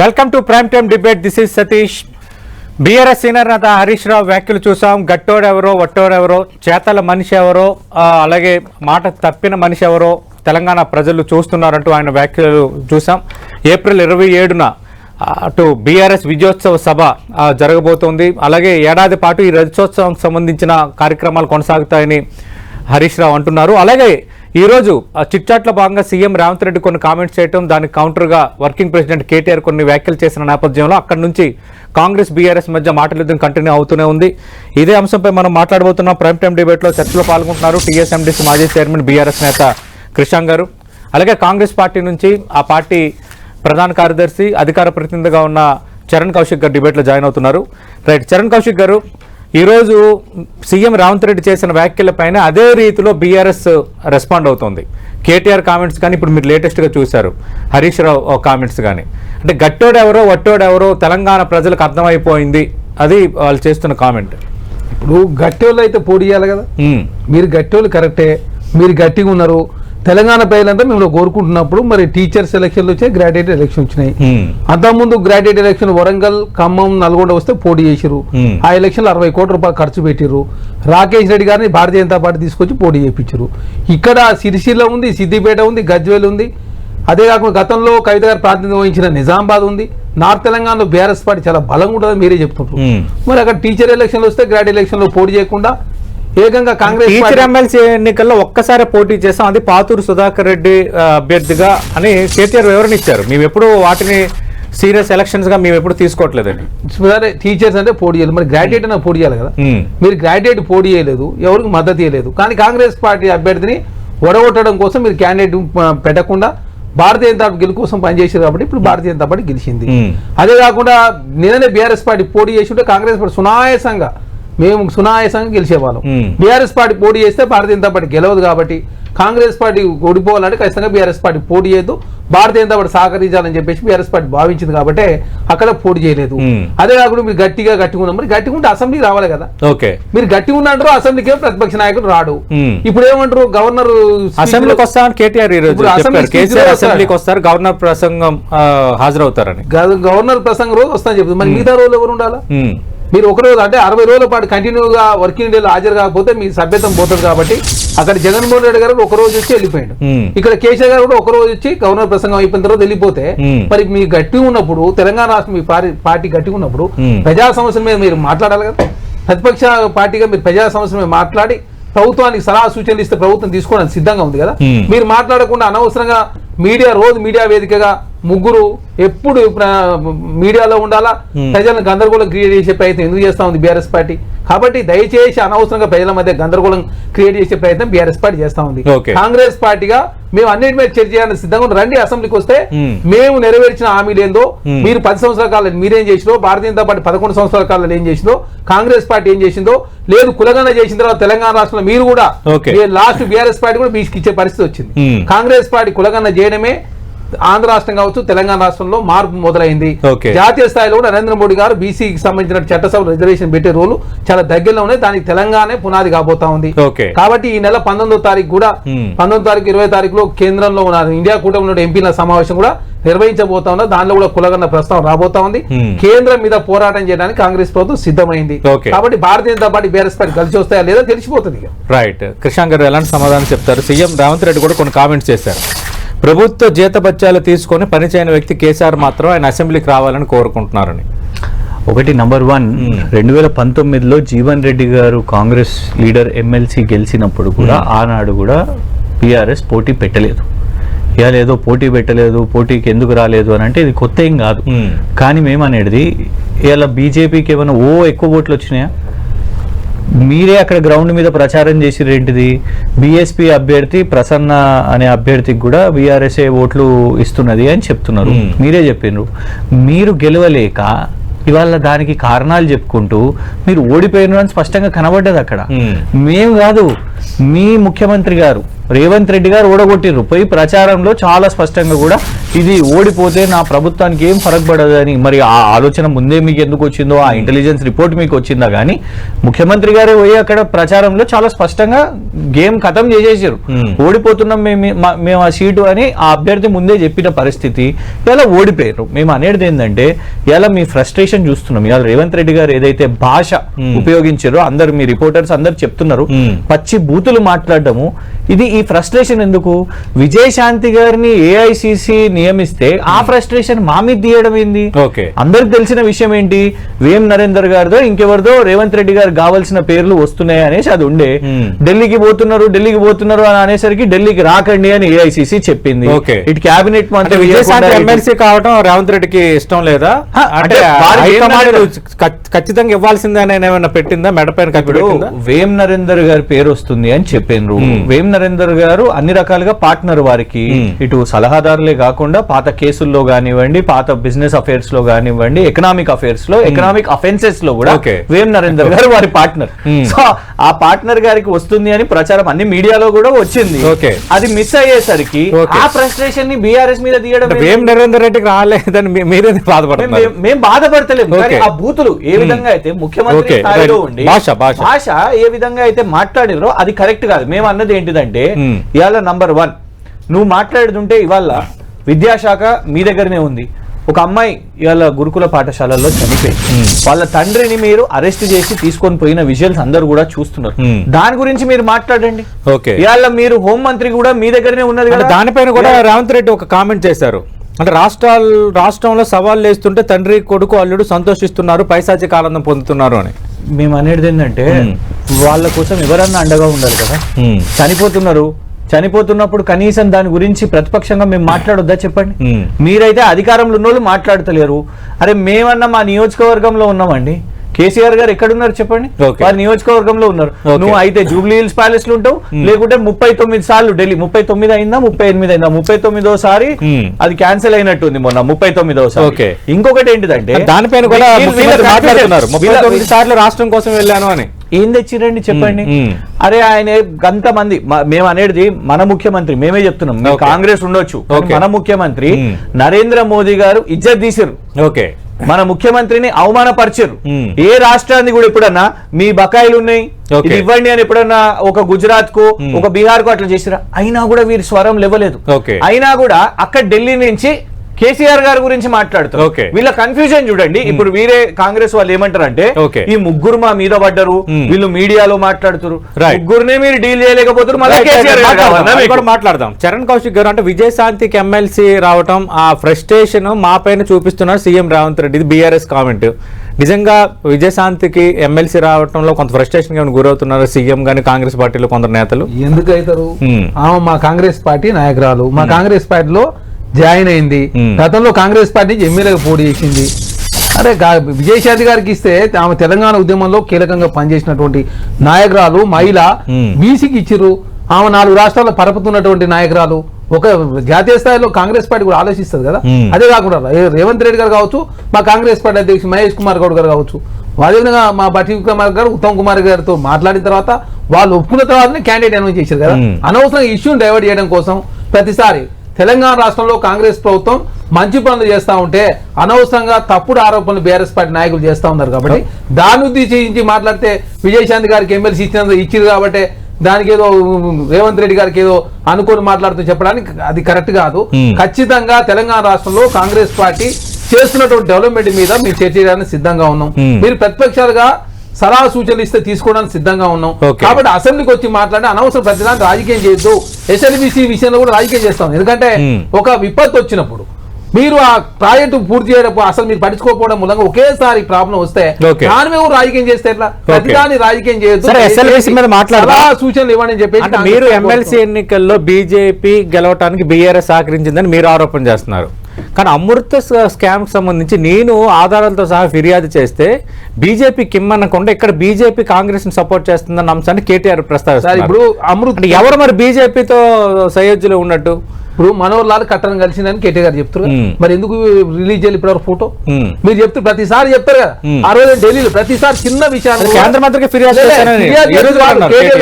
Welcome to prime time debate this is Satish BRS senior నేత హరీష్ రావు వ్యాఖ్యలు చూసాం. గట్టోడెవరో వట్టోడెవరో చేతల మనిషి ఎవరో అలాగే మాట తప్పిన మనిషి ఎవరో తెలంగాణ ప్రజలు చూస్తున్నారంటూ ఆయన వ్యాఖ్యలు చూసాం. ఏప్రిల్ ఇరవై ఏడున అటు బీఆర్ఎస్ విజయోత్సవ సభ జరగబోతోంది. అలాగే ఏడాది పాటు ఈ రజతోత్సవం సంబంధించిన కార్యక్రమాలు కొనసాగుతాయని హరీష్ రావు అంటున్నారు. అలాగే ఈరోజు ఆ చిట్చాట్లో భాగంగా సీఎం రేవంత్ రెడ్డి కొన్ని కామెంట్స్ చేయడం దానికి కౌంటర్గా వర్కింగ్ ప్రెసిడెంట్ కేటీఆర్ కొన్ని వ్యాఖ్యలు చేసిన నేపథ్యంలో అక్కడి నుంచి కాంగ్రెస్ బీఆర్ఎస్ మధ్య మాటల యుద్ధం కంటిన్యూ అవుతూనే ఉంది. ఇదే అంశంపై మనం మాట్లాడబోతున్నాం ప్రైమ్ టైం డిబేట్లో చర్చలో పాల్గొంటున్నారు టీఎస్ఎండిసి మాజీ చైర్మన్ బీఆర్ఎస్ నేత కృషాంగ్ గారు. అలాగే కాంగ్రెస్ పార్టీ నుంచి ఆ పార్టీ ప్రధాన కార్యదర్శి అధికార ప్రతినిధిగా ఉన్న చరణ్ కౌశిక్ గారు డిబేట్లో జాయిన్ అవుతున్నారు. రైట్ చరణ్ కౌశిక్ గారు ఈరోజు సీఎం రేవంత్ రెడ్డి చేసిన వ్యాఖ్యలపైన అదే రీతిలో బీఆర్ఎస్ రెస్పాండ్ అవుతుంది. కేటీఆర్ కామెంట్స్ కానీ ఇప్పుడు మీరు లేటెస్ట్గా చూశారు. హరీష్ రావు కామెంట్స్ కానీ. అంటే గట్టోడెవరో వట్టోడెవరో తెలంగాణ ప్రజలకు అర్థమైపోయింది. అది వాళ్ళు చేస్తున్న కామెంట్. ఇప్పుడు గట్టోళ్ళు అయితే పోటీ చేయాలి కదా. మీరు గట్టోళ్ళు కరెక్టే. మీరు గట్టిగా ఉన్నారు. తెలంగాణ ప్రజలంతా మిమ్మల్ని కోరుకుంటున్నప్పుడు మరి టీచర్ సెలక్షన్లు వచ్చాయి గ్రాడ్యుయేట్ ఎలక్షన్ వచ్చినాయి. అంతకుముందు గ్రాడ్యుయేట్ ఎలక్షన్ వరంగల్ ఖమ్మం నల్గొండ వస్తే పోటీ చేసిరు. ఆ ఎలక్షన్లో అరవై కోట్ల రూపాయలు ఖర్చు పెట్టిరు రాకేష్ రెడ్డి గారిని భారతీయ జనతా పార్టీ తీసుకొచ్చి పోటీ చేయించారు ఇక్కడ సిరిసిల్ల ఉంది సిద్దిపేట ఉంది గజ్వేల్ ఉంది. అదే కాకుండా గతంలో కవిత గారు ప్రాతినిధ్యం వహించిన నిజామాబాద్ ఉంది. నార్త్ తెలంగాణలో బీఆర్ఎస్ పార్టీ చాలా బలంగా ఉంటుందని మీరే చెప్తుంటారు. మరి అక్కడ టీచర్ ఎలక్షన్లు వస్తే గ్రాడ్యుయేట్ ఎలక్షన్లో పోటీ చేయకుండా ఏకంగా కాంగ్రెస్ టీచర్ ఎమ్మెల్సీ ఎన్నికల్లో ఒక్కసారే పోటీ చేస్తాం అది పాతూరు సుధాకర్ రెడ్డి అభ్యర్థిగా అని కేటీఆర్ వివరణ ఇచ్చారు. మేము ఎప్పుడు వాటిని సీరియస్ ఎలక్షన్స్గా మేము ఎప్పుడు తీసుకోవట్లేదండి. సరే టీచర్స్ అంటే పోటీ చేయాలి. మరి గ్రాడ్యుయేట్ అన్న పోటీ చేయాలి కదా. మీరు గ్రాడ్యుయేట్ పోటీ చేయలేదు. ఎవరికి మద్దతు ఇవ్వలేదు కానీ కాంగ్రెస్ పార్టీ అభ్యర్థిని ఒడగొట్టడం కోసం మీరు క్యాండిడేట్ పెట్టకుండా భారతీయ జనతా పార్టీ గెలుపు కోసం పనిచేసారు కాబట్టి ఇప్పుడు భారతీయ జనతా పార్టీ గెలిచింది. అదే కాకుండా నిన్ననే బీఆర్ఎస్ పార్టీ పోటీ చేసి ఉంటే కాంగ్రెస్ పార్టీ సునాయాసంగా మేము సునాయాసంగా గెలిచేవాళ్ళం. బీఆర్ఎస్ పార్టీ పోటీ చేస్తే భారతీయ జనతా పార్టీ గెలవదు కాబట్టి కాంగ్రెస్ పార్టీ ఓడిపోవాలంటే ఖచ్చితంగా బీఆర్ఎస్ పార్టీ పోటీ చేయొద్దు. భారతీయ జనతా పార్టీ సహకరించాలని చెప్పేసి బీఆర్ఎస్ పార్టీ భావించింది కాబట్టి అక్కడ పోటీ చేయలేదు. అదే కాకుండా మీరు గట్టిగా గట్టిగా మరి గట్టిగా ఉంటే అసెంబ్లీ రావాలి కదా. ఓకే. మీరు గట్టిగా ఉన్నంటారు అసెంబ్లీకి ప్రతిపక్ష నాయకుడు రాడు. ఇప్పుడు ఏమంటారు గవర్నర్ అసెంబ్లీకి వస్తామని కేటీఆర్ అసెంబ్లీకి వస్తారు గవర్నర్ ప్రసంగం హాజరవుతారని. గవ- గవర్నర్ ప్రసంగం రోజు వస్తాను చెప్తుంది. మరి మిగతా రోజులు ఎవరు ఉండాలా. మీరు ఒక రోజు అంటే అరవై రోజుల పాటు కంటిన్యూగా వర్కింగ్ డేలో హాజరు కాకపోతే మీ సభ్యత్వం పోతుంది కాబట్టి అక్కడ జగన్మోహన్ రెడ్డి గారు ఒక రోజు వచ్చి వెళ్ళిపోయాడు. ఇక్కడ కేసీఆర్ గారు కూడా ఒక రోజు వచ్చి గవర్నర్ ప్రసంగం అయిపోయిన తర్వాత వెళ్ళిపోతే. మరి మీ గట్టి ఉన్నప్పుడు తెలంగాణ రాష్ట్రం మీ పార్టీ గట్టి ఉన్నప్పుడు. ప్రజా సమస్యల మీద మీరు మాట్లాడాలి కదా ప్రతిపక్ష పార్టీగా మీరు ప్రజా సమస్యల మీద మాట్లాడి ప్రభుత్వానికి సలహా సూచనలు ఇస్తే ప్రభుత్వం తీసుకోవడానికి సిద్ధంగా ఉంది కదా. మీరు మాట్లాడకుండా అనవసరంగా మీడియా రోజు మీడియా వేదికగా ముగ్గురు ఎప్పుడు మీడియాలో ఉండాలా. ప్రజలను గందరగోళం క్రియేట్ చేసే ప్రయత్నం ఎందుకు చేస్తా ఉంది బీఆర్ఎస్ పార్టీ కాబట్టి దయచేసి అనవసరంగా ప్రజల మధ్య గందరగోళం క్రియేట్ చేసే ప్రయత్నం బీఆర్ఎస్ పార్టీ చేస్తా ఉంది. కాంగ్రెస్ పార్టీగా మేము అన్నిటి మీద చర్చ చేయాలని సిద్ధంగా. రండి అసెంబ్లీకి వస్తే మ్మ్. నెరవేర్చిన హామీలు ఏందో మ్మ్. మీరు పది సంవత్సరాల కాలం మీరేం చేసిందో భారతీయ జనతా పార్టీ పదకొండు సంవత్సరాల కాలంలో ఏం చేసిందో కాంగ్రెస్ పార్టీ ఏం చేసిందో లేదు కులగన చేసిన తర్వాత తెలంగాణ రాష్ట్రంలో మీరు కూడా. లాస్ట్ బీఆర్ఎస్ పార్టీ కూడా మీకు ఇచ్చే పరిస్థితి వచ్చింది. కాంగ్రెస్ పార్టీ కులగన్న చేయడమే ఆంధ్ర రాష్ట్రం కావచ్చు తెలంగాణ రాష్ట్రంలో మార్పు మొదలైంది. జాతీయ స్థాయిలో కూడా నరేంద్ర మోడీ గారు బీసీకి సంబంధించిన చట్టసభ రిజర్వేషన్ పెట్టే రోజులు చాలా దగ్గరలో ఉన్నాయి దానికి తెలంగాణ పునాది కాబోతా ఉంది. కాబట్టి ఈ నెల పంతొమ్మిదో తారీఖు కూడా. పంతొమ్మిది తారీఖు ఇరవై తారీఖులో కేంద్రంలో ఉన్న ఇండియా కూటమిలో ఉన్న ఎంపీల సమావేశం కూడా నిర్వహించబోతా ఉన్నారు దానిలో కూడా కులగన్న ప్రస్తావన రాబోతా ఉంది. కేంద్రం మీద పోరాటం చేయడానికి కాంగ్రెస్ ప్రభుత్వం సిద్ధమైంది. కాబట్టి Bharatiya Janata party BRS party కలిసి వస్తాయా లేదా తెలిసిపోతుంది రైట్ కృష్ణాంగ్ గారు ఎలాంటి సమాధానం చెప్తారు సీఎం రేవంత్ రెడ్డి కూడా కొన్ని కామెంట్స్ చేశారు ప్రభుత్వ జీతభత్యాలు తీసుకొని పనిచేయని వ్యక్తి కేసీఆర్ మాత్రం ఆయన అసెంబ్లీకి రావాలని కోరుకుంటున్నారని. ఒకటి నంబర్ వన్. రెండు వేల పంతొమ్మిదిలో జీవన్ రెడ్డి గారు కాంగ్రెస్ లీడర్ ఎమ్మెల్సీ గెలిచినప్పుడు కూడా ఆనాడు కూడా బీఆర్ఎస్ పోటీ పెట్టలేదు. ఇవాళ ఏదో పోటీ పెట్టలేదు పోటీకి ఎందుకు రాలేదు అని అంటే ఇది కొత్త ఏం కాదు. మ్మ్. కానీ మేమనేది ఇవాళ బీజేపీకి ఏమైనా ఓ ఎక్కువ ఓట్లు వచ్చినాయా? మీరే అక్కడ గ్రౌండ్ మీద ప్రచారం చేసిర్రు ఏంటిది? బీఎస్పీ అభ్యర్థి ప్రసన్న అనే అభ్యర్థికి కూడా బీఆర్ఎస్ఏ ఓట్లు ఇస్తున్నది అని చెప్తున్నారు. మీరే చెప్పిండ్రు మీరు గెలవలేక ఇవాళ దానికి కారణాలు చెప్పుకుంటూ మీరు ఓడిపోయిన అని స్పష్టంగా కనబడ్డది అక్కడ. మేము. కాదు మీ ముఖ్యమంత్రి గారు రేవంత్ రెడ్డి గారు ఓడగొట్టిర్రు. పోయి ప్రచారంలో చాలా స్పష్టంగా కూడా ఇది ఓడిపోతే నా ప్రభుత్వానికి ఏం ఫరక్ పడదని మరి ఆ ఆలోచన ముందే మీకు ఎందుకు వచ్చిందో ఆ ఇంటెలిజెన్స్ రిపోర్ట్ మీకు వచ్చిందా కానీ ముఖ్యమంత్రి గారే పోయి అక్కడ ప్రచారంలో చాలా స్పష్టంగా గేమ్ ఖతం చేసేసారు. ఓడిపోతున్నాం మేము మేము ఆ సీటు అని ఆ అభ్యర్థి ముందే చెప్పిన పరిస్థితి ఇలా ఓడిపోయారు మేము అనేది ఏంటంటే ఇలా మీ ఫ్రస్ట్రేషన్ చూస్తున్నాం ఇవాళ రేవంత్ రెడ్డి గారు ఏదైతే భాష. ఉపయోగించారో అందరు మీ రిపోర్టర్స్ అందరు చెప్తున్నారు. పచ్చి బూతులు మాట్లాడటము ఇది ఈ ఫ్రస్ట్రేషన్ ఎందుకు విజయశాంతి గారిని ఏఐసిసి నియమిస్తే ఆ ఫ్రస్ట్రేషన్ మా మీద తీయడం ఏంది? అందరికి తెలిసిన విషయం ఏంటి? వేం నరేందర్ గారిదో ఇంకెవరిదో రేవంత్ రెడ్డి గారు కావాల్సిన పేర్లు వస్తున్నాయి అనేసి అది ఉండే. Hmm. ఢిల్లీకి పోతున్నారు ఢిల్లీకి పోతున్నారు అని అనేసరికి ఢిల్లీకి రాకండి అని ఏఐసిసి చెప్పింది. ఇటు కేబినెట్ ఎమ్మెల్సీ కావడం రేవంత్ రెడ్డికి ఇష్టం లేదా? అంటే ఖచ్చితంగా ఇవ్వాల్సిందే ఏమైనా పెట్టిందా? మెడపైన వేం నరేందర్ గారి పేరు వస్తుంది అని చెప్పిండ్రు Hmm. వేం నరేందర్ గారు అన్ని రకాలుగా పార్ట్నర్ వారికి Hmm. ఇటు సలహాదారులే కాకుండా పాత కేసుల్లో కానివ్వండి పాత బిజినెస్ అఫైర్స్లో కానివ్వండి ఎకనామిక్ అఫైర్స్లో ఎకనామిక్ అఫెన్సెస్లో కూడా Okay. వేం నరేందర్ గారు వారి పార్ట్నర్ Hmm. సో ఆ పార్ట్నర్ గారికి వస్తుంది అని ప్రచారం అన్ని మీడియాలో కూడా వచ్చింది. అది మిస్ అయ్యేసరికి. ఆ ఫ్రస్ట్రేషన్ని బీఆర్ఎస్ మీద తీయడం అంటే ఏంది? వేం నరేందర్ రెడ్డికి రాలేదని మీరే బాధపడుతున్నారు మేము- బాధపడతలేము. ఆ బూతులు ఏ విధంగా అయితే ముఖ్యమంత్రి స్థాయిలో. ఉండి భాష, భాష. భాష ఏ విధంగా అయితే మాట్లాడిరో అది కరెక్ట్ కాదు మేము అన్నది ఏంటిదంటే Hmm. ఇవాళ నంబర్ వన్ నువ్వు మాట్లాడుతుంటే ఇవాళ విద్యాశాఖ మీ దగ్గరనే ఉంది. ఒక అమ్మాయి ఇవాళ గురుకుల పాఠశాలల్లో చనిపోయింది. వాళ్ళ తండ్రిని మీరు అరెస్ట్ చేసి తీసుకొని పోయిన విజువల్స్ అందరూ కూడా చూస్తున్నారు. దాని గురించి మీరు మాట్లాడండి. ఓకే. ఇవాళ మీరు హోం మంత్రి కూడా మీ దగ్గరనే ఉన్నది కదా? దానిపైన కూడా రేవంత్ రెడ్డి ఒక కామెంట్ చేశారు. అంటే రాష్ట్రాలు రాష్ట్రంలో సవాళ్ళు వేస్తుంటే తండ్రి కొడుకు అల్లుడు సంతోషిస్తున్నారు పైశాచిక ఆనందం పొందుతున్నారు అని. మేము అనేది ఏంటంటే. వాళ్ళ కోసం ఎవరన్నా అండగా ఉండాలి కదా? చనిపోతున్నారు. చనిపోతున్నప్పుడు కనీసం దాని గురించి ప్రతిపక్షంగా మేము మాట్లాడొద్దా చెప్పండి. మీరైతే అధికారంలో ఉన్న వాళ్ళు మాట్లాడతలేరు అరే మేమన్నా మా నియోజకవర్గంలో ఉన్నామండి కేసీఆర్ గారు ఎక్కడున్నారు చెప్పండి. వారి నియోజకవర్గంలో ఉన్నారు. నువ్వు అయితే జూబ్లీ హిల్స్ ప్యాలెస్లో ఉంటావు లేకుంటే ముప్పై తొమ్మిది సార్లు ఢిల్లీ ముప్పై తొమ్మిది అయిందా ముప్పై ఎనిమిది అయిందా ముప్పై తొమ్మిదో సారి. అది క్యాన్సిల్ అయినట్టుంది మొన్న ముప్పై తొమ్మిదో సారి. ఇంకొకటి ఏంటిదంటే దానిపైన కూడా సార్లు రాష్ట్రం కోసం వెళ్ళాను అని ఏం తెచ్చిరండి చెప్పండి. అరే ఆయన మంది మేము అనేది మన ముఖ్యమంత్రి మేమే చెప్తున్నాం. కాంగ్రెస్ ఉండొచ్చు. మన ముఖ్యమంత్రి. నరేంద్ర మోదీ గారు ఇజ్జత్ తీసిరు ఓకే మన ముఖ్యమంత్రిని అవమానపరిచారు. ఏ రాష్ట్రాన్ని కూడా ఎప్పుడన్నా మీ బకాయిలు ఉన్నాయి ఇవ్వండి అని ఎప్పుడన్నా ఒక గుజరాత్కు. ఒక బీహార్కు అట్లా చేసిరా అయినా కూడా వీరి స్వరం లేవలేదు. అయినా కూడా అక్కడ ఢిల్లీ నుంచి కేసీఆర్ గారి గురించి మాట్లాడుతారు. వీళ్ళ కన్ఫ్యూజన్ చూడండి ఇప్పుడు వీరే కాంగ్రెస్ వాళ్ళు ఏమంటారంటే. ఈ ముగ్గురు మా మీద పడ్డరు. వీళ్ళు మీడియాలో మాట్లాడుతారు. ముగ్గురునే మీరు డీల్ చేయలేకపోతారు మళ్ళీ రైట్, రైట్, కేసీఆర్ గారు మాట్లాడదాం. చరణ్ కౌశిక్ గారు అంటే విజయశాంతికి ఎమ్మెల్సీ రావటం ఆ ఫ్రస్ట్రేషన్ మా పైన చూపిస్తున్నారు సీఎం రేవంత్ రెడ్డి ఇది బీఆర్ఎస్ కామెంట్ నిజంగా విజయశాంతికి ఎమ్మెల్సీ రావటంలో కొంత ఫ్రస్ట్రేషన్గా గురవుతున్నారు సీఎం గాని కాంగ్రెస్ పార్టీలో కొందరు నేతలు ఎందుకు అవుతారు. ఆమె మా కాంగ్రెస్ పార్టీ నాయకురాలు మా కాంగ్రెస్ పార్టీలో జాయిన్ అయింది. గతంలో కాంగ్రెస్ పార్టీ నుంచి ఎమ్మెల్యేగా పోటీ చేసింది అరే విజయశాంతి గారికి ఇస్తే ఆమె తెలంగాణ ఉద్యమంలో కీలకంగా పనిచేసినటువంటి నాయకురాలు మహిళ. బీసీకి ఇచ్చిర్రు ఆమె నాలుగు రాష్ట్రాల్లో పరపుతున్నటువంటి నాయకురాలు ఒక జాతీయ స్థాయిలో కాంగ్రెస్ పార్టీ కూడా ఆలోచిస్తుంది కదా. అదే కాకుండా రేవంత్ రెడ్డి గారు కావచ్చు మా కాంగ్రెస్ పార్టీ అధ్యక్షుడు మహేష్ కుమార్ గౌడ్ గారు కావచ్చు అదేవిధంగా మా బట్టి కుమార్ గారు ఉత్తమ్ కుమార్ గారితో మాట్లాడిన తర్వాత వాళ్ళు ఒప్పుకున్న తర్వాతనే క్యాండిడేట్ అనౌన్స్ చేశారు కదా. అనవసరంగా ఇష్యూని డైవర్ట్ చేయడం కోసం ప్రతిసారి తెలంగాణ రాష్ట్రంలో కాంగ్రెస్ ప్రభుత్వం మంచి పనులు చేస్తా ఉంటే అనవసరంగా తప్పుడు ఆరోపణలు బీఆర్ఎస్ పార్టీ నాయకులు చేస్తా ఉన్నారు కాబట్టి దాన్ని ఉద్దేశించి మాట్లాడితే విజయశాంతి గారికి ఎమ్మెల్సీ ఇచ్చినందుకు ఇచ్చిరు కాబట్టి దానికి ఏదో రేవంత్ రెడ్డి గారికి ఏదో అనుకోని మాట్లాడుతూ చెప్పడానికి అది కరెక్ట్ కాదు Hmm. ఖచ్చితంగా తెలంగాణ రాష్ట్రంలో కాంగ్రెస్ పార్టీ చేస్తున్నటువంటి డెవలప్మెంట్ మీద మేము చర్చ చేయడానికి సిద్ధంగా ఉన్నాం Hmm. మీరు ప్రతిపక్షాలుగా సలహా సూచనలు ఇస్తే తీసుకోవడానికి సిద్ధంగా ఉన్నాం. కాబట్టి అసెంబ్లీకి వచ్చి మాట్లాడి అనవసరం ప్రతిదాన్ని రాజకీయం చేయొద్దు ఎస్ఎల్బిసి విషయంలో కూడా రాజకీయం చేస్తాం ఎందుకంటే Hmm. ఒక విపత్తు వచ్చినప్పుడు మీరు ఆ ప్రాజెక్టు పూర్తి చేయడం అసలు మీరు పట్టించుకోకపోవడం మూలంగా ఒకేసారి ప్రాబ్లం వస్తే. దాని మీద రాజకీయం చేస్తే ఎట్లా ప్రతిదాన్ని రాజకీయం. సలహా సూచనలు ఇవ్వండి అంటే మీరు ఎమ్మెల్సీ ఎన్నికల్లో బీజేపీ గెలవటానికి బీఆర్ఎస్ సహకరించిందని మీరు ఆరోపణ చేస్తున్నారు కానీ అమృత స్కామ్ సంబంధించి నేను ఆధారాలతో సహా ఫిర్యాదు చేస్తే బీజేపీ కిమ్మనకుండా ఇక్కడ బీజేపీ కాంగ్రెస్ని సపోర్ట్ చేస్తుందన్న అంశాన్ని కేటీఆర్ సార్ ప్రస్తావిస్తారు ఇప్పుడు అమృత్ ఎవరు మరి బీజేపీతో సయోధ్యలో ఉన్నట్టు? ఇప్పుడు మనోహర్ లాల్ కట్టడం కలిసిందని కేటీ గారు చెప్తారు. మరి ఎందుకు రిలీజ్ చేయాలి ఇప్పటివరకు ఫోటో. మీరు చెప్తారు ప్రతిసారి చెప్తారు కదా. ఆ రోజు ఢిల్లీలో ప్రతిసారి చిన్న విషయాన్ని కేంద్ర మంత్రికి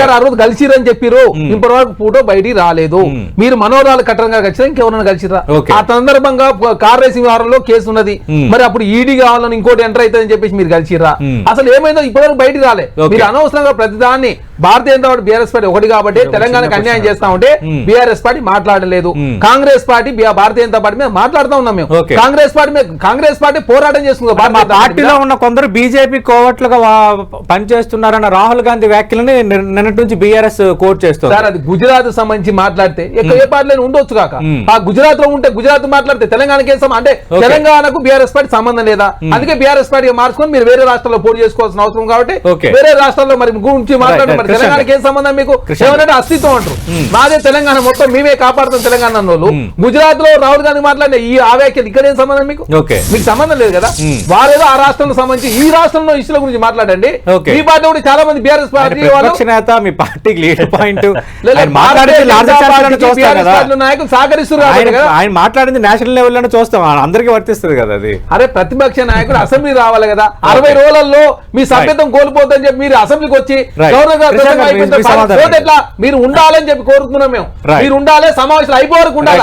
గారు ఆ. రోజు కలిసిరని చెప్పిరు ఇప్పటి వరకు ఫోటో బయటికి రాలేదు. మీరు మనోరాలు కట్టడంగా కలిసి ఇంకెవరైనా కలిసిరా. ఆ సందర్భంగా కార్ రేసింగ్ వ్యవహారంలో కేసు ఉన్నది. మరి అప్పుడు ఈడీ కావాలని ఇంకోటి ఎంటర్ అవుతుందని చెప్పేసి మీరు కలిసిరా. అసలు ఏమైందో ఇప్పటివరకు బయటికి రాలే. మీరు అనవసరంగా ప్రతిదాన్ని Bharatiya Janata party BRS party ఒకటి కాబట్టి తెలంగాణకు అన్యాయం చేస్తా ఉంటే. బీఆర్ఎస్ పార్టీ మాట్లాడలేదు. Congress party Bharatiya Janata party మీద మాట్లాడుతూ ఉన్నాం మేము. కాంగ్రెస్ పార్టీ మీద కాంగ్రెస్ పార్టీ పోరాటం చేస్తుంది. పార్టీ పార్టీలో. ఉన్న కొందరు బీజేపీ కోవట్లుగా పనిచేస్తున్నారన్న రాహుల్ గాంధీ వ్యాఖ్యలని నిన్న- నిన్నటి నుంచి బీఆర్ఎస్ కోర్టు చేస్తుంది. సార్ అది గుజరాత్ సంబంధించి మాట్లాడితే ఏ పార్టీలో ఉండొచ్చు కాక. ఆ గుజరాత్లో ఉంటే గుజరాత్ మాట్లాడితే తెలంగాణకి ఏం అంటే. తెలంగాణకు బీఆర్ఎస్ పార్టీ సంబంధం లేదా? అందుకే బీఆర్ఎస్ పార్టీ మార్చుకొని మీరు వేరే రాష్ట్రాల్లో పోటీ చేసుకోవాల్సిన అవసరం కాబట్టి. వేరే రాష్ట్రాల్లో మరి గురించి మాట్లాడండి మరి తెలంగాణకి ఏం సంబంధం మీకు? ఏమంటే అస్తిత్వం అంటారు. మాదే తెలంగాణ మొత్తం మేమే కాపాడుతాం తెలంగాణ అన్న వాళ్ళు. గుజరాత్లో రాహుల్ గాంధీ మాట్లాడిన ఈ ఆ వ్యాఖ్యలు ఇక్కడ ఏం సంబంధం మీకు. మీకు సంబంధం లేదు కదా. వారేదో ఆ రాష్ట్రంలో సంబంధించి ఈ రాష్ట్రంలో ఇష్యూల గురించి మాట్లాడండి. ఈ పార్టీ కూడా చాలా మంది బీఆర్ఎస్ పార్టీ వాళ్ళు నేత మీ పార్టీకి లీడ్ పాయింట్ నాయకులు సహకరిస్తున్నారు ఆయన మాట్లాడింది నేషనల్ లెవెల్లోనే చూస్తాం అందరికీ వర్తిస్తుంది కదా అది అరే ప్రతిపక్ష నాయకుడు అసెంబ్లీ రావాలి కదా అరవై రోజులలో మీ సభ్యత్వం కోల్పోతుందని చెప్పి మీరు అసెంబ్లీకి వచ్చి Right. గవర్నర్ గారు కృష్ణ గారు, ప్రసంగం అయిపోయిన మీ తర్వాత సమాధానం పోతే ఎట్లా? మీరు ఉండాలని చెప్పి కోరుతున్నాం మేము. మీరు ఉండాలి సమావేశాలు అయిపోయే వరకు ఉండాలి?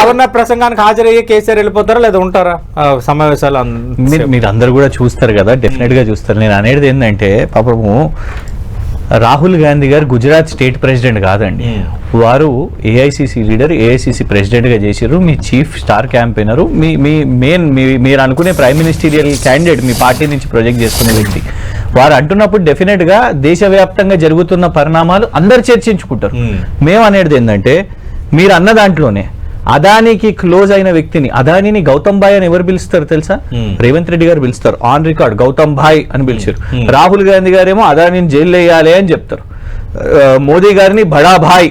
గవర్నర్ ప్రసంగానికి హాజరయ్యి కేసీఆర్ వెళ్ళిపోతారా లేదా ఉంటారా? సమావేశాలు మీరు మీరు అందరు కూడా చూస్తారు కదా డెఫినెట్గా చూస్తారు. నేను అనేది ఏంటంటే పాపము రాహుల్ గాంధీ గారు గుజరాత్ స్టేట్ ప్రెసిడెంట్ కాదండి. వారు ఏఐసిసి లీడర్ ఏఐసిసి ప్రెసిడెంట్గా చేశారు మీ చీఫ్ స్టార్ క్యాంపెయినర్. మీ మీ మెయిన్ మీరు అనుకునే ప్రైమ్ మినిస్టీరియల్ క్యాండిడేట్ మీ పార్టీ నుంచి ప్రొజెక్ట్ చేసుకునే వ్యక్తి. వారు అంటున్నప్పుడు డెఫినెట్గా దేశవ్యాప్తంగా జరుగుతున్న పరిణామాలు అందరు చర్చించుకుంటారు. మేము. అనేది ఏంటంటే మీరు అన్న దాంట్లోనే అదానికి క్లోజ్ అయిన వ్యక్తిని అదానిని గౌతమ్ భాయ్ అని ఎవరు పిలుస్తారు తెలుసా. రేవంత్ రెడ్డి గారు పిలుస్తారు. ఆన్ రికార్డ్ గౌతమ్ భాయ్ అని పిలిచారు. రాహుల్ గాంధీ గారేమో అదానిని జైలు వేయాలి అని చెప్తారు. మోదీ గారిని బడా భాయ్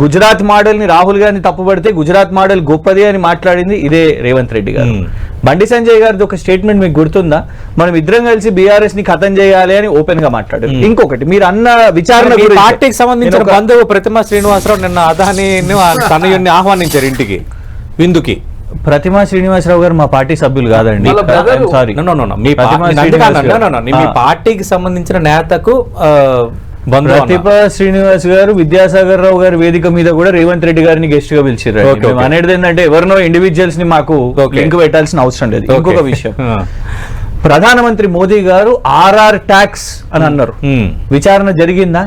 గుజరాత్ మోడల్ని రాహుల్ గాంధీ తప్పుపడితే గుజరాత్ మోడల్ గొప్పది అని మాట్లాడింది ఇదే రేవంత్ రెడ్డి గారు. బండి సంజయ్ గారిది ఒక స్టేట్మెంట్ మీకు గుర్తుందా మనం ఇద్దరం కలిసి బీఆర్ఎస్ని ఖతం చేయాలి అని ఓపెన్గా మాట్లాడారు ఇంకొకటి మీరు అన్న విచారణ పార్టీకి సంబంధించిన బంధువు ప్రతిమ శ్రీనివాసరావు నిన్న అదాని తనయుడిని ఆహ్వానించారు ఇంటికి విందుకి ప్రతిమా శ్రీనివాసరావు గారు మా పార్టీ సభ్యులు కాదండి. సారీ. మీ. పార్టీకి సంబంధించిన నేతకు. ప్రతిభ శ్రీనివాస్ గారు విద్యాసాగర్ రావు గారి వేదిక మీద కూడా రేవంత్ రెడ్డి గారిని గెస్ట్గా పిలిచారు. అనేది ఏంటంటే ఎవరినో ఇండివిజువల్స్ని మాకు. లింక్ పెట్టాల్సిన అవసరం లేదు. ఇంకొక విషయం. ప్రధానమంత్రి మోదీ గారు ఆర్ఆర్ ట్యాక్స్ అని అన్నారు. విచారణ జరిగిందా.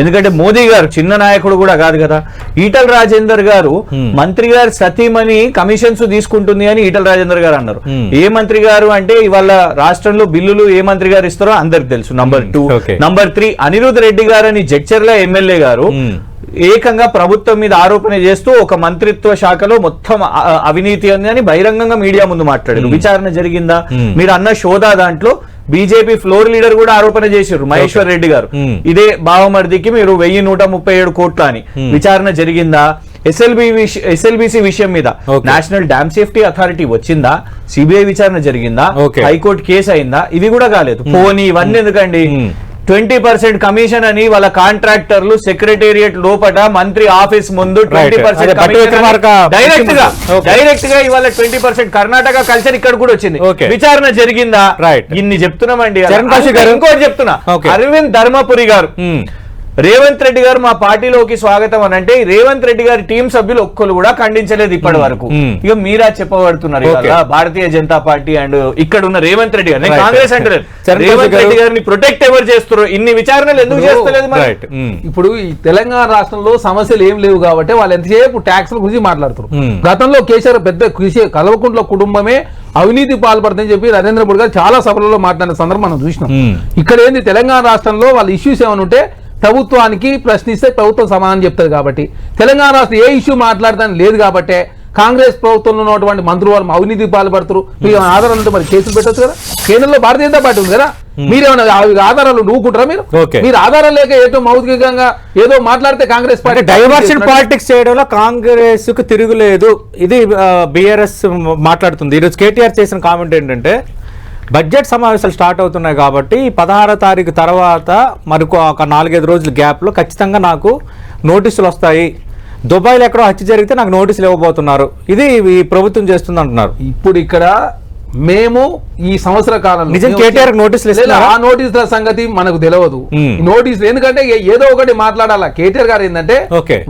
ఎందుకంటే మోదీ గారు చిన్న నాయకుడు కూడా కాదు కదా ఈటల రాజేందర్ గారు. మంత్రి గారు సతీమణి కమిషన్స్ తీసుకుంటుంది అని ఈటల రాజేందర్ గారు అన్నారు. ఏ మంత్రి గారు అంటే ఇవాళ రాష్ట్రంలో బిల్లులు ఏ మంత్రి గారు ఇస్తారో అందరికి తెలుసు number two. Number three Anirudh Reddy గారు అని జడ్చర్ల ఎమ్మెల్యే గారు. ఏకంగా ప్రభుత్వం మీద ఆరోపణ చేస్తూ ఒక మంత్రిత్వ శాఖలో మొత్తం అవినీతి ఉంది అని బహిరంగంగా మీడియా ముందు మాట్లాడారు. విచారణ జరిగిందా. మీరు అన్న షోదా దాంట్లో బీజేపీ ఫ్లోర్ లీడర్ కూడా ఆరోపణ చేశారు మహేశ్వర్ రెడ్డి గారు. ఇదే బావమర్దికి మీరు వెయ్యి నూట ముప్పై ఏడు కోట్ల అని. విచారణ జరిగిందా? ఎస్ఎల్బి ఎస్ఎల్బిసి విషయం మీద. నేషనల్ డ్యామ్ సేఫ్టీ అథారిటీ వచ్చిందా? సిబిఐ విచారణ జరిగిందా. హైకోర్టు కేసు అయిందా? ఇవి కూడా కాలేదు. పోనీ ఇవన్నీ ఎందుకండి. ట్వంటీ పర్సెంట్ కమిషన్ అని వాళ్ళ కాంట్రాక్టర్లు సెక్రటేరియట్ లోపల మంత్రి ఆఫీస్ ముందు ట్వంటీ పర్సెంట్ డైరెక్ట్గా. డైరెక్ట్గా ఇవాళ ట్వంటీ పర్సెంట్ కర్ణాటక కల్చర్ ఇక్కడ కూడా వచ్చింది. విచారణ జరిగిందా Right. ఇన్ని చెప్తున్నామండి. ఇంకోటి చెప్తున్నా. అరవింద్ ధర్మపురి గారు Hmm. రేవంత్ రెడ్డి గారు మా పార్టీలోకి స్వాగతం అని అంటే రేవంత్ రెడ్డి గారి టీం సభ్యులు ఒక్కరు కూడా ఖండించలేదు ఇప్పటి వరకు. ఇక మీరా చెప్పబడుతున్నారు. భారతీయ జనతా పార్టీ అండ్ ఇక్కడ ఉన్న రేవంత్ రెడ్డి గారు. కాంగ్రెస్ చరణ్ రేవంత్ రెడ్డి గారు. గారిని ప్రొటెక్ట్ ఎవరు చేస్తారు ఇన్ని విచారణలు ఎందుకు ఇప్పుడు చేస్తలేదు. ఇప్పుడు ఈ తెలంగాణ రాష్ట్రంలో సమస్యలు ఏం లేవు కాబట్టి వాళ్ళు ఎంతసేపు ట్యాక్స్ల గురించి మాట్లాడుతారు. గతంలో కేసీఆర్ పెద్ద కృషి కల్వకుంట్ల కుటుంబమే అవినీతి పాల్పడుతుందని చెప్పి నరేంద్ర మోడీ గారు చాలా సభలలో మాట్లాడిన సందర్భం మనం చూసినాం. ఇక్కడ ఏంది తెలంగాణ రాష్ట్రంలో వాళ్ళ ఇష్యూస్ ఏమైనా ఉంటే ప్రభుత్వానికి ప్రశ్నిస్తే ప్రభుత్వం సమాధానం చెప్తుంది కాబట్టి. తెలంగాణ రాష్ట్రం ఏ ఇష్యూ మాట్లాడతాని లేదు కాబట్టే కాంగ్రెస్ ప్రభుత్వంలో ఉన్నటువంటి మంత్రులు వాళ్ళు అవినీతి పాల్పడుతున్నారు మీకు ఏమైనా ఆధారాలు ఉంటే మరి కేసులు పెట్టొచ్చు కదా. కేంద్రంలో భారతీయ జనతా పార్టీ ఉంది కదా. మీరేమైనా ఆ- ఆధారాలు నూకుంటారా మీరు. మీరు ఆధారం లేక ఏదో మౌలికంగా ఏదో మాట్లాడితే కాంగ్రెస్ పార్టీ డైవర్షన్ పాలిటిక్స్ చేయడంలో కాంగ్రెస్కు తిరుగులేదు. ఇది బిఆర్ఎస్ మాట్లాడుతుంది. ఈరోజు కేటీఆర్ చేసిన కామెంట్ ఏంటంటే బడ్జెట్ సమావేశాలు స్టార్ట్ అవుతున్నాయి కాబట్టి పదహారో తారీఖు తర్వాత మరొక ఒక నాలుగైదు రోజుల గ్యాప్లో ఖచ్చితంగా నాకు నోటీసులు వస్తాయి. దుబాయ్లో ఎక్కడో హత్య జరిగితే నాకు నోటీసులు ఇవ్వబోతున్నారు. ఇది ఈ ప్రభుత్వం చేస్తుంది అంటున్నారు. ఇప్పుడు ఇక్కడ మేము ఈ సంవత్సర కాలంలో నిజం కేటీఆర్ నోటీసులు? ఆ నోటీసుల సంగతి మనకు తెలియదు నోటీసులు ఎందుకంటే ఏదో ఒకటి మాట్లాడాలా? కేటీఆర్ గారు ఏంటంటే.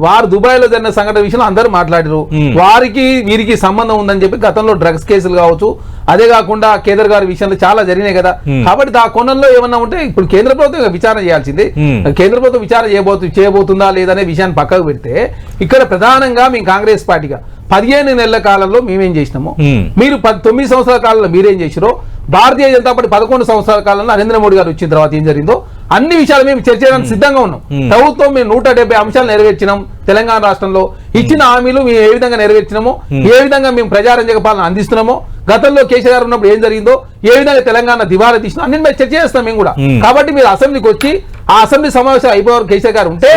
వారు దుబాయ్లో జరిగిన సంఘటన విషయంలో అందరూ మాట్లాడారు. వారికి వీరికి సంబంధం ఉందని చెప్పి గతంలో డ్రగ్స్ కేసులు కావచ్చు అదే కాకుండా కేంద్ర గారి విషయంలో చాలా జరిగినాయి కదా. కాబట్టి ఆ కోణంలో ఏమన్నా ఉంటే ఇప్పుడు కేంద్ర ప్రభుత్వం విచారణ చేయాల్సింది. కేంద్ర ప్రభుత్వం విచారణ చేయబోతు చేయబోతుందా లేదనే విషయాన్ని పక్కకు పెడితే ఇక్కడ ప్రధానంగా మేము కాంగ్రెస్ పార్టీగా పదిహేను నెలల కాలంలో మేమేం చేసినాము. మీరు తొమ్మిది సంవత్సరాల కాలంలో మీరేం చేసిరో భారతీయ జనతా పార్టీ పదకొండు సంవత్సరాల కాలంలో నరేంద్ర మోడీ గారు వచ్చిన తర్వాత ఏం జరిగిందో అన్ని విషయాలు మేము చర్చడానికి సిద్ధంగా ఉన్నాం. ప్రభుత్వం మేము నూట డెబ్బై అంశాలు నెరవేర్చినాం తెలంగాణ రాష్ట్రంలో ఇచ్చిన హామీలు మేము ఏ విధంగా నెరవేర్చినామో ఏ విధంగా మేము ప్రజారంజక పాలన అందిస్తున్నామో గతంలో కేసీఆర్ గారు ఉన్నప్పుడు ఏం జరిగిందో ఏ విధంగా తెలంగాణ దివాలా తీసినా అన్ని మేము చర్చ చేస్తాం మేము కూడా. కాబట్టి మీరు అసెంబ్లీకి వచ్చి ఆ అసెంబ్లీ సమావేశం అయిపోయారు కేసీఆర్ గారు ఉంటే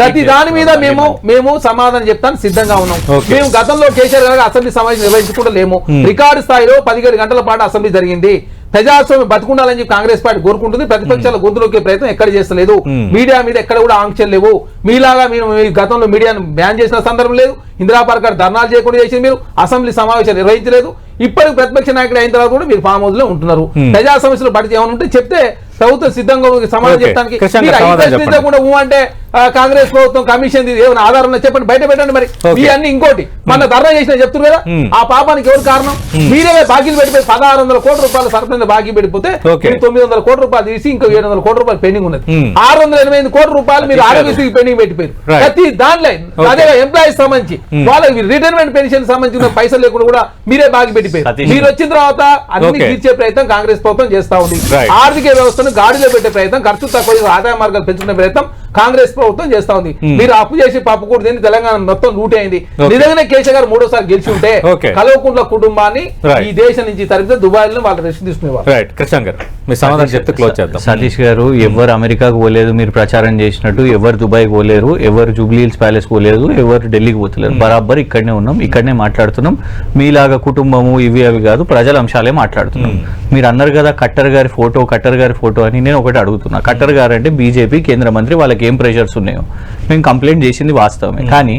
ప్రతి దాని మీద. మేము మేము సమాధానం చెప్తాను సిద్ధంగా ఉన్నాం. మేము గతంలో కేసీఆర్ గారు అసెంబ్లీ సమావేశం నిర్వహించకుండా లేము Hmm. రికార్డు స్థాయిలో పదిహేడు గంటల పాటు అసెంబ్లీ జరిగింది ప్రజాస్వామ్యం బతుకుండాలని చెప్పి కాంగ్రెస్ పార్టీ కోరుకుంటుంది. ప్రతిపక్షాల గొంతులోకే ప్రయత్నం ఎక్కడ చేస్తలేదు. మీడియా మీద ఎక్కడ కూడా ఆంక్షలు లేవు. మీలాగా మీరు మీ గతంలో మీడియాను బ్యాన్ చేసిన సందర్భం లేదు. ఇందిరా పార్క్ గారు ధర్నాలు చేయకుండా చేసింది మీరు అసెంబ్లీ సమావేశాలు నిర్వహించలేదు ఇప్పటికి ప్రతిపక్ష నాయకుడు అయిన తర్వాత కూడా మీరు ఫామ్ హౌస్లో ఉంటున్నారు. ప్రజా సమస్యలు పడితే ఏమైనా ఉంటే చెప్తే ప్రభుత్వం సిద్ధంగా సమాధానం. చెప్తానికి ఊ అంటే కాంగ్రెస్ ప్రభుత్వం కమిషన్ ఏమైనా ఆధారం చెప్పండి బయట పెట్టండి మరి అన్ని ఇంకోటి మన ధర్నా చేసిన చెప్తున్నారు కదా. ఆ పాపానికి ఎవరు కారణం మీరే బాకీలు పెట్టిపోయి పదహారు వందల కోట్ల రూపాయలు సరఫరా బాకీ. మీరు తొమ్మిది వందల కోట్ల రూపాయలు తీసి ఇంకో ఏడు వందల కోట్ల రూపాయలు పెండింగ్ ఉన్నది. ఆరు వందల ఎనభై కోట్ల రూపాయలు మీరు. ఆరోగ్యశ్రీకి పెండింగ్ పెట్టిపోయారు. ప్రతి Okay. అదే ఎంప్లాయీస్ సంబంధించి వాళ్ళకి రిటైర్మెంట్ పెన్షన్ సంబంధించిన పైసలు లేకుండా కూడా మీరే బాకీ పెట్టిపోయారు. మీరు వచ్చిన తర్వాత అన్ని. తీర్చే ప్రయత్నం కాంగ్రెస్ ప్రభుత్వం చేస్తా ఉంది. ఆర్థిక వ్యవస్థను గాడిలో పెట్టే ప్రయత్నం ఖర్చు తక్కువ ఆదాయ మార్గాలు పెంచుకునే ప్రయత్నం కాంగ్రెస్ ప్రభుత్వం చేస్తా ఉంది. మీరు అప్పు చేసి పప్పు కూడా తిని తెలంగాణ మొత్తం లూట్ అయింది. నిజంగానే కేసీఆర్ గారు మూడోసారి గెలిచి ఉంటే. కలవకుంట్ల కుటుంబాన్ని. ఈ దేశం నుంచి తరిగితే దుబాయ్లో వాళ్ళు రెస్ట్ తీసుకునేవారు. రైట్ కృష్ణ గారు మీ సమాధానం చెప్తే క్లోజ్ చేద్దాం. సతీష్ గారు ఎవరు అమెరికాకు పోలేదు మీరు ప్రచారం చేసినట్టు ఎవరు దుబాయ్ పోలేరు ఎవరు జూబ్లీ హిల్స్ ప్యాలెస్ పోలేదు ఎవరు ఢిల్లీకి పోతలేరు. బరాబర్ ఇక్కడనే ఉన్నాం ఇక్కడనే మాట్లాడుతున్నాం. మీలాగా కుటుంబము ఇవి అవి కాదు ప్రజల అంశాలే మాట్లాడుతున్నాం. మీరు అన్నారు కదా కట్టర్ గారి ఫోటో కట్టర్ గారి ఫోటో అని నేను ఒకటి అడుగుతున్నా. కట్టర్ గారు అంటే బీజేపీ కేంద్ర మంత్రి వాళ్ళకి ఏం ప్రెషర్స్ ఉన్నాయో. మేము కంప్లైంట్ చేసింది వాస్తవమే. కానీ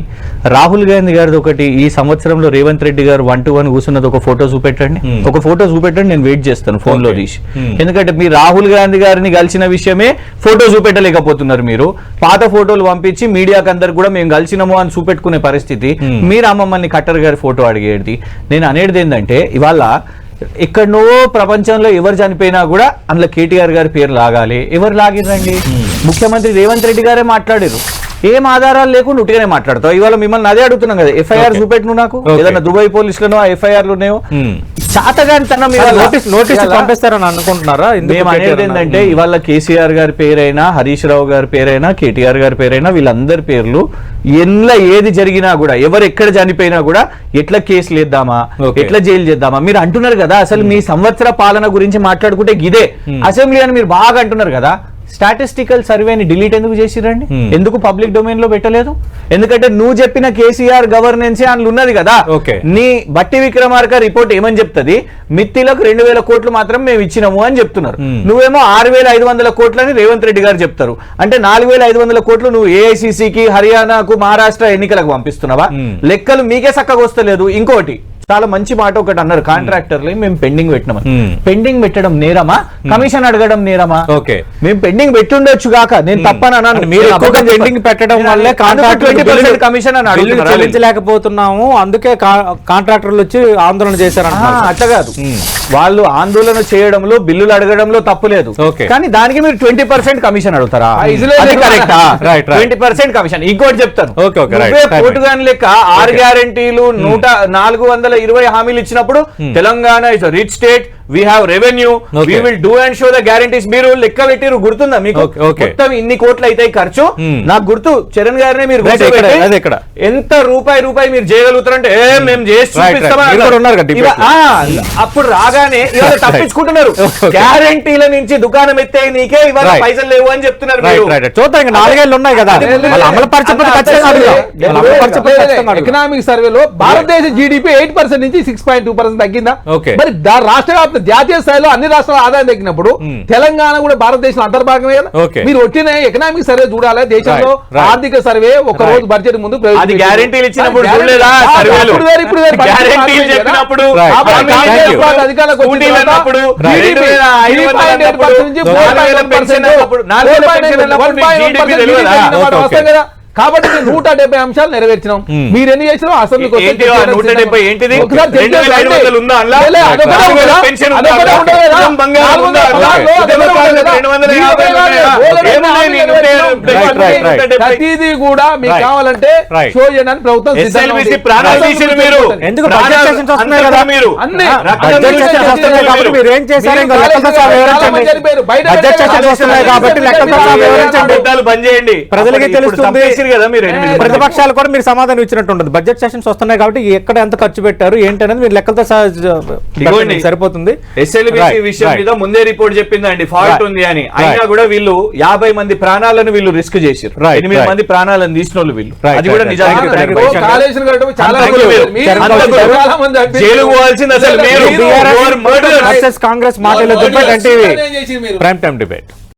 రాహుల్ గాంధీ గారిది ఒకటి ఈ సంవత్సరంలో రేవంత్ రెడ్డి గారు వన్ టు వన్ కూర్చున్నది ఒక ఫోటో చూపెట్టండి. ఒక ఫోటో చూపెట్టండి నేను వెయిట్ చేస్తాను ఫోన్లో Okay. తీసి. ఎందుకంటే మీరు రాహుల్ గాంధీ గారిని కలిసిన విషయమే ఫోటో చూపెట్టలేకపోతున్నారు మీరు. పాత ఫోటోలు పంపించి మీడియాకి అందరు కూడా మేము కలిసినాము అని చూపెట్టుకునే పరిస్థితి. మీరు ఆ మమ్మల్ని కట్టర్ గారి ఫోటో అడిగేది. నేను అనేది ఏంటంటే ఇవాళ ఎక్కడనో ప్రపంచంలో ఎవరు చనిపోయినా కూడా అందులో కేటీఆర్ గారి పేరు లాగాలి. ఎవరు లాగిరండి ముఖ్యమంత్రి రేవంత్ రెడ్డి గారే మాట్లాడారు ఏం ఆధారాలు లేకుండా ఉట్టిగానే మాట్లాడతావు? ఇవాళ మిమ్మల్ని అదే అడుగుతున్నాం కదా ఎఫ్ఐఆర్ Okay. చూపెట్టు నాకు. ఏదైనా దుబాయ్ పోలీసులను ఆ ఎఫ్ఐఆర్లు ఉన్నాయో? Hmm. చాతగాని తనం నోటీస్ నోటీస్ పంపిస్తారని అనుకుంటున్నారా? మేము అనేది ఏంటంటే ఇవాళ కేసీఆర్ గారి పేరైనా హరీష్ రావు గారి పేరైనా కేటీఆర్ గారి పేరైనా వీళ్ళందరి పేర్లు ఎన్ల ఏది జరిగినా కూడా ఎవరు ఎక్కడ చనిపోయినా కూడా ఎట్లా కేసులు వేద్దామా. ఎట్లా జైలు చేద్దామా? మీరు అంటున్నారు కదా అసలు మీ సంవత్సర పాలన గురించి మాట్లాడుకుంటే ఇదే. అసెంబ్లీ అని మీరు బాగా అంటున్నారు కదా? స్టాటిస్టికల్ సర్వేని డిలీట్ ఎందుకు చేసిరండి Hmm. ఎందుకు పబ్లిక్ డొమైన్లో పెట్టలేదు ఎందుకంటే నువ్వు చెప్పిన కేసీఆర్ గవర్నెన్స్ అందులో ఉన్నది కదా. నీ బట్టి విక్రమార్క రిపోర్ట్ ఏమని చెప్తుంది మిత్తిలకు రెండు వేల కోట్లు మాత్రం మేము ఇచ్చినాము అని చెప్తున్నారు Hmm. నువ్వేమో ఆరు వేల ఐదు వందల కోట్లని రేవంత్ రెడ్డి గారు చెప్తారు అంటే నాలుగు వేల ఐదు వందల కోట్లు నువ్వు ఏఐసిసికి హర్యానాకు మహారాష్ట్ర ఎన్నికలకు పంపిస్తున్నావా Hmm. లెక్కలు మీకే చక్కగా వస్తలేదు ఇంకోటి చాలా మంచి మాట ఒకటి అన్నారు. కాంట్రాక్టర్లు మేము పెండింగ్ పెట్టినామని. Hmm. పెండింగ్ పెట్టడం నేరమా? కమిషన్ అడగడం నేరమా? ఓకే మేము పెండింగ్ పెట్టుండొచ్చు కాక నేను తప్పని అన్నాను. మీరు పెండింగ్. పెట్టడం వల్లే అందుకు కాంట్రాక్టర్లు 20% బిల్లులు- కమిషన్ అని. చెల్లించలేకపోతున్నాము. అందుకే కాంట్రాక్టర్లు వచ్చి ఆందోళన చేశారంటున్నారు అట్లా కాదు. Hmm. వాళ్ళు ఆందోళన చేయడంలో బిల్లులు అడగడంలో తప్పు లేదు. కానీ దానికి మీరు ట్వంటీ పర్సెంట్ కమిషన్ అడుగుతారా. Twenty percent commission. ఇంకోటి చెప్తాను. పోటుగాని లెక్క ఆరు. గ్యారంటీలు నూట నాలుగు వందల ఇరవై హామీలు ఇచ్చినప్పుడు Telangana is rich state we have revenue. We will do and show the guarantees మీరు లెక్క పెట్టిరు గుర్తుందా మీకు. మొత్తం ఇన్ని కోట్లు అవుతాయి ఖర్చు. Hmm. నాకు గుర్తు చరణ్ గారినే మీరు. ఎంత రూపాయి రూపాయి మీరు చేయగలుగుతారంటే ఏ మేము చేసి అప్పుడు రాగానే ఇవాళ. తప్పించుకుంటున్నారు. గ్యారంటీల నుంచి దుకాణం ఎత్తే నీకే ఇవాళ. పైసలు లేవు అని చెప్తున్నారు చూద్దాం నాలుగేళ్ళు ఉన్నాయి కదా. ఎకనామిక్ సర్వేలో భారతదేశ జీడిపి ఎయిట్ పర్సెంట్ నుంచి సిక్స్ పాయింట్ టూ పర్సెంట్ తగ్గిందా. మరి రాష్ట్ర వ్యాప్త అంటే జాతీయ స్థాయిలో అన్ని రాష్ట్రాల ఆదాయం తగ్గినప్పుడు తెలంగాణ కూడా భారతదేశం అంతర్భాగమే కదా. మీరు వచ్చిన ఎకనామిక్ సర్వే చూడాలి. దేశంలో ఆర్థిక సర్వే ఒక రోజు బడ్జెట్ ముందు అధికారులకు కాబట్టి నూట డెబ్బై అంశాలు నెరవేర్చినాం. మీరు ఎన్ని చేసినా అసెంబ్లీకి ప్రతిదీ కూడా మీకు కావాలంటే షో చేయడానికి ప్రభుత్వం ప్రజలకి తెలుస్తుంది ప్రతిపక్షాలు కూడా మీరు సమాధానం ఇచ్చినట్టు ఉండదు బడ్జెట్ సెషన్స్ వస్తున్నాయి కాబట్టి ఎక్కడ ఎంత ఖర్చు పెట్టారు ఏంటనేది మీరు లెక్కలతో సరిపోతుంది. విషయం ముందే రిపోర్ట్ చెప్పిందండి. ఫాల్ట్ ఉంది అని. అయినా కూడా వీళ్ళు యాభై మంది ప్రాణాలను వీళ్ళు రిస్క్ చేశారు ఎనిమిది మంది ప్రాణాలను తీసిన వాళ్ళు. వీళ్ళు అది కూడా కాంగ్రెస్ మాట్లాడలేదు ప్రైమ్ టైం డిబేట్